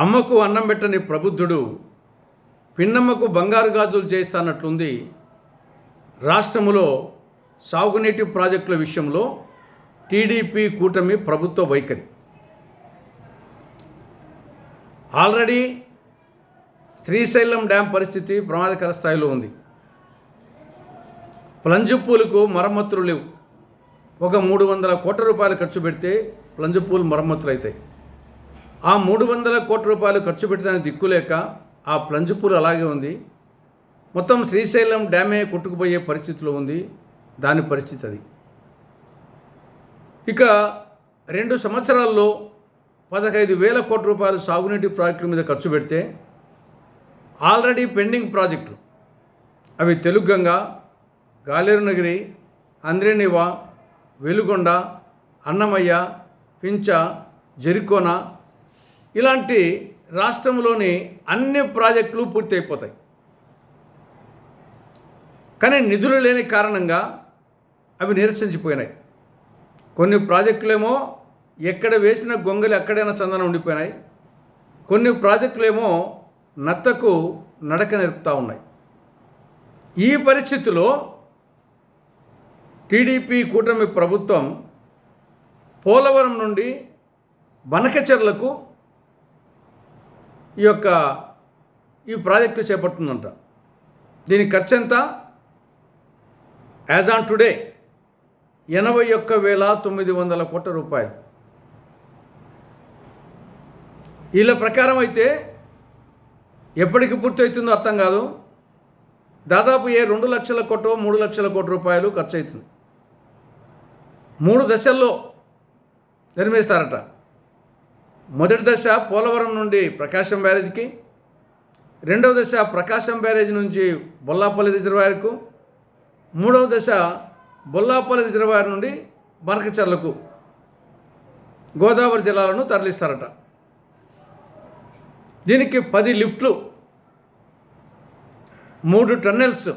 అమ్మకు అన్నం పెట్టని ప్రబుద్ధుడు పిన్నమ్మకు బంగారు గాజులు చేస్తానట్లుంది రాష్ట్రములో సాగునీటి ప్రాజెక్టుల విషయంలో టీడీపీ కూటమి ప్రభుత్వ వైఖరి. ఆల్రెడీ శ్రీశైలం డ్యాం పరిస్థితి ప్రమాదకర స్థాయిలో ఉంది. ప్లంజుపూలకు మరమ్మతులు లేవు. ఒక మూడు వందల కోట్ల రూపాయలు ఖర్చు పెడితే ప్లంజుపూలు మరమ్మతులు అవుతాయి ఆ మూడు వందల కోట్ల రూపాయలు ఖర్చు పెట్టడానికి దిక్కులేక ఆ ప్లంజు అలాగే ఉంది. మొత్తం శ్రీశైలం డ్యామే కొట్టుకుపోయే పరిస్థితిలో ఉంది. దాని పరిస్థితి అది. ఇక రెండు సంవత్సరాల్లో పదహైదు వేల కోట్ల రూపాయలు సాగునీటి ప్రాజెక్టుల మీద ఖర్చు పెడితే ఆల్రెడీ పెండింగ్ ప్రాజెక్టులు అవి తెలుగంగా గాలేరునగిరి అంద్రేనివా వెలుగొండ అన్నమయ్య పించ జెరికోన ఇలాంటి రాష్ట్రంలోని అన్ని ప్రాజెక్టులు పూర్తి అయిపోతాయి కానీ నిధులు లేని కారణంగా అవి నిరసించిపోయినాయి. కొన్ని ప్రాజెక్టులేమో ఎక్కడ వేసిన గొంగలి ఎక్కడైనా చందనం ఉండిపోయినాయి. కొన్ని ప్రాజెక్టులేమో నత్తకు నడక నేర్పుతూ ఉన్నాయి. ఈ పరిస్థితిలో టీడీపీ కూటమి ప్రభుత్వం పోలవరం నుండి బనకచెర్లకు ఈ యొక్క ఈ ప్రాజెక్టు చేపడుతుందంట. దీని ఖర్చు ఎంత యాజ్ ఆన్ టుడే ఎనభై ఒక్క వేల తొమ్మిది వందల కోట్ల రూపాయలు. వీళ్ళ ప్రకారం అయితే ఎప్పటికి పూర్తవుతుందో అర్థం కాదు. దాదాపు ఏ రెండు లక్షల కోటో మూడు లక్షల కోట్ల రూపాయలు ఖర్చు అవుతుంది మూడు దశల్లో నిర్మిస్తారట. మొదటి దశ పోలవరం నుండి ప్రకాశం బ్యారేజ్కి రెండవ దశ ప్రకాశం బ్యారేజ్ నుంచి బొల్లాపల్లి రిజర్వాయర్కు మూడవ దశ బొల్లాపల్లి రిజర్వాయర్ నుండి బనకచర్లకు గోదావరి జిల్లాలను తరలిస్తారట. దీనికి పది లిఫ్ట్లు మూడు టన్నెల్స్.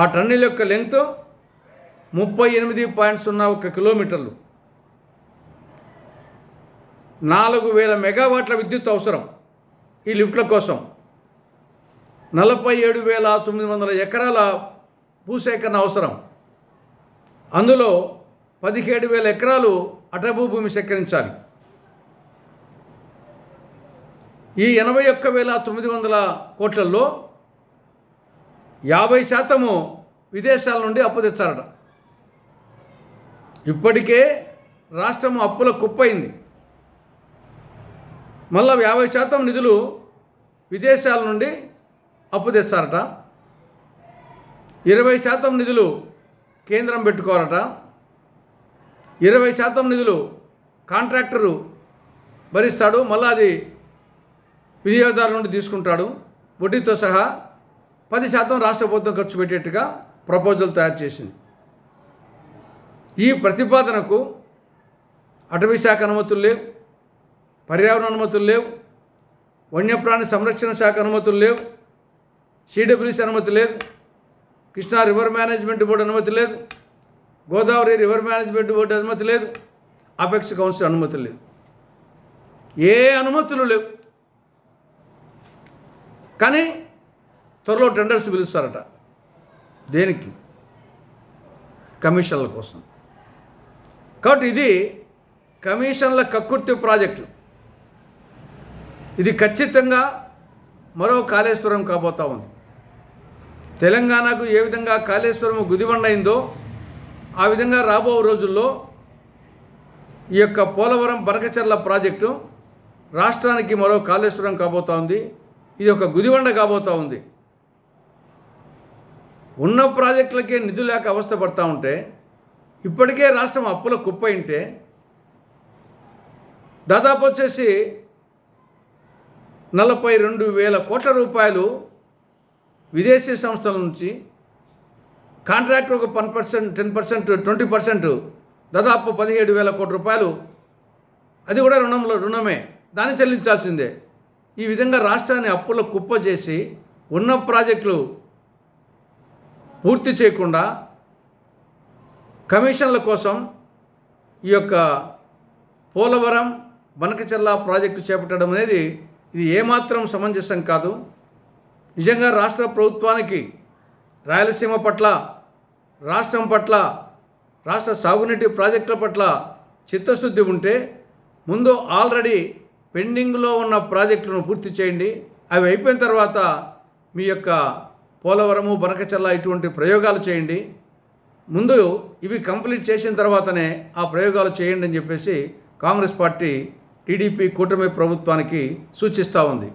ఆ టన్నెల్ యొక్క లెంగ్త్ ముప్పై ఎనిమిది పాయింట్ సున్నా ఒక కిలోమీటర్లు. నాలుగు వేల మెగావాట్ల విద్యుత్ అవసరం ఈ లిఫ్ట్ల కోసం. నలభై ఏడు వేల తొమ్మిది వందల ఎకరాల భూసేకరణ అవసరం. అందులో పదిహేడు వేల ఎకరాలు అటవీ భూమి సేకరించాలి. ఈ ఎనభై ఒక్క వేల తొమ్మిది వందల కోట్లలో యాభై శాతము విదేశాల నుండి అప్పు తెచ్చారట. ఇప్పటికే రాష్ట్రం అప్పుల కుప్పైంది. మళ్ళా యాభై శాతం నిధులు విదేశాల నుండి అప్పు తెచ్చారట ఇరవై శాతం నిధులు కేంద్రం పెట్టుకోవాలట. ఇరవై శాతం నిధులు కాంట్రాక్టరు భరిస్తాడు. మళ్ళా అది వినియోగదారుల నుండి తీసుకుంటాడు. వడ్డీతో సహా పది శాతం రాష్ట్ర ప్రభుత్వం ఖర్చు పెట్టేట్టుగా ప్రపోజల్ తయారు చేసింది. ఈ ప్రతిపాదనకు అటవీ శాఖ అనుమతులు లేవు. పర్యావరణ అనుమతులు లేవు. వన్యప్రాణి సంరక్షణ శాఖ అనుమతులు లేవు. సిడబ్ల్యూసీ అనుమతి లేదు. కృష్ణా రివర్ మేనేజ్మెంట్ బోర్డు అనుమతి లేదు. గోదావరి రివర్ మేనేజ్మెంట్ బోర్డు అనుమతి లేదు. అపెక్స్ కౌన్సిల్ అనుమతి లేదు. ఏ అనుమతులు లేవు. కానీ త్వరలో టెండర్స్ పిలుస్తారట. దేనికి? కమిషన్ల కోసం. కాబట్టి ఇది కమిషన్ల కక్కుర్తి ప్రాజెక్టు. ఇది ఖచ్చితంగా మరో కాళేశ్వరం కాబోతా ఉంది. తెలంగాణకు ఏ విధంగా కాళేశ్వరం గుదిబండైందో ఆ విధంగా రాబో రోజుల్లో ఈ యొక్క పోలవరం బరకచర్ల ప్రాజెక్టు రాష్ట్రానికి మరో కాళేశ్వరం కాబోతా ఉంది. ఇది ఒక గుదిబండ కాబోతా ఉంది. ఉన్న ప్రాజెక్టులకే నిధులు లేక అవస్థ పడతా ఉంటే ఇప్పటికే రాష్ట్రం అప్పుల కుప్ప ఉంటే దాదాపు వచ్చేసి నలభై రెండు వేల కోట్ల రూపాయలు విదేశీ సంస్థల నుంచి కాంట్రాక్ట్ ఒక one percent ten percent twenty percent దాదాపు పదిహేడు వేల కోట్ల రూపాయలు. అది కూడా రుణంలో రుణమే. దాన్ని చెల్లించాల్సిందే. ఈ విధంగా రాష్ట్రాన్ని అప్పుల కుప్ప చేసి ఉన్న ప్రాజెక్టులు పూర్తి చేయకుండా కమిషన్ల కోసం ఈ యొక్క పోలవరం బనకచెర్ల ప్రాజెక్టు చేపట్టడం అనేది ఇది ఏమాత్రం సమంజసం కాదు. నిజంగా రాష్ట్ర ప్రభుత్వానికి రాయలసీమ పట్ల రాష్ట్రం పట్ల రాష్ట్ర సాగునీటి ప్రాజెక్టుల పట్ల చిత్తశుద్ధి ఉంటే ముందు ఆల్రెడీ పెండింగ్లో ఉన్న ప్రాజెక్టులను పూర్తి చేయండి. అవి అయిపోయిన తర్వాత మీ యొక్క పోలవరము బనకచల్ల ఇటువంటి ప్రయోగాలు చేయండి. ముందు ఇవి కంప్లీట్ చేసిన తర్వాతనే ఆ ప్రయోగాలు చేయండి అని చెప్పేసి కాంగ్రెస్ పార్టీ టీడీపీ కూటమి ప్రభుత్వానికి సూచిస్తూ ఉంది.